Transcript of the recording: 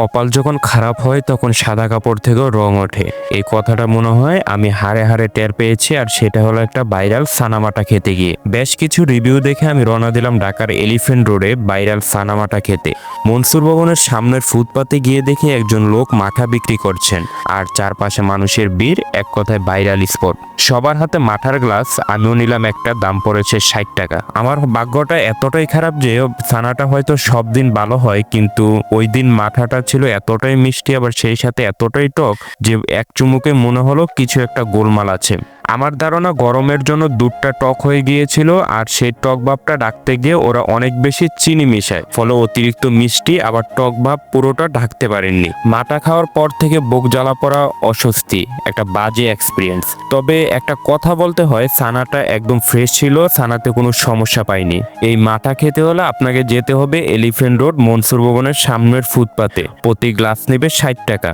কপাল যখন খারাপ হয়, তখন সাদা কাপড় থেকেও রং ওঠে। এই কথাটা মনে হয় আমি হারে হারে টের পেয়েছি আর সেটা হলো একটা ভাইরাল সানামাটা খেতে গিয়ে। বেশ কিছু রিভিউ দেখে আমি রওনা দিলাম ঢাকার এলিফেন্ট রোডে ভাইরাল সানামাটা খেতে। মনসুর ভবনের সামনের ফুটপাতে গিয়ে দেখি একজন লোক মাথা বিক্রি করছেন আর চারপাশে মানুষের ভিড়, এক কথায় ভাইরাল স্পট। সবার হাতে মাঠার গ্লাস, আমিও নিলাম একটা, দাম পড়েছে ষাট টাকা। আমার ভাগ্যটা এতটাই খারাপ যে সানাটা হয়তো সব দিন ভালো হয়, কিন্তু ওই দিন মাঠাটা ছিল এতটাই মিষ্টি, আবার সেই সাথে এতটাই টক যে এক চুমুকে মনে হলো কিছু একটা গোলমাল আছে। আমার ধারণা গরমের জন্য দুধটা টক হয়ে গিয়েছিল আর সেই টক ভাবটা ডাকতে গিয়ে ওরা অনেক বেশি চিনি মিশায়, ফলে অতিরিক্ত মিষ্টি আবার টক ভাব পুরোটা ঢাকতে পারেননি। মাটা খাওয়ার পর থেকে বুক জ্বালা পড়া অস্বস্তি, একটা বাজে এক্সপিরিয়েন্স তবে একটা কথা বলতে হয় সানাটা একদম ফ্রেশ ছিল সানাতে কোনো সমস্যা পাইনি। এই মাটা খেতে হলে আপনাকে যেতে হবে এলিফেন্ট রোড, মনসুর ভবনের সামনের ফুটপাতে। প্রতি গ্লাস নেবে ষাট টাকা।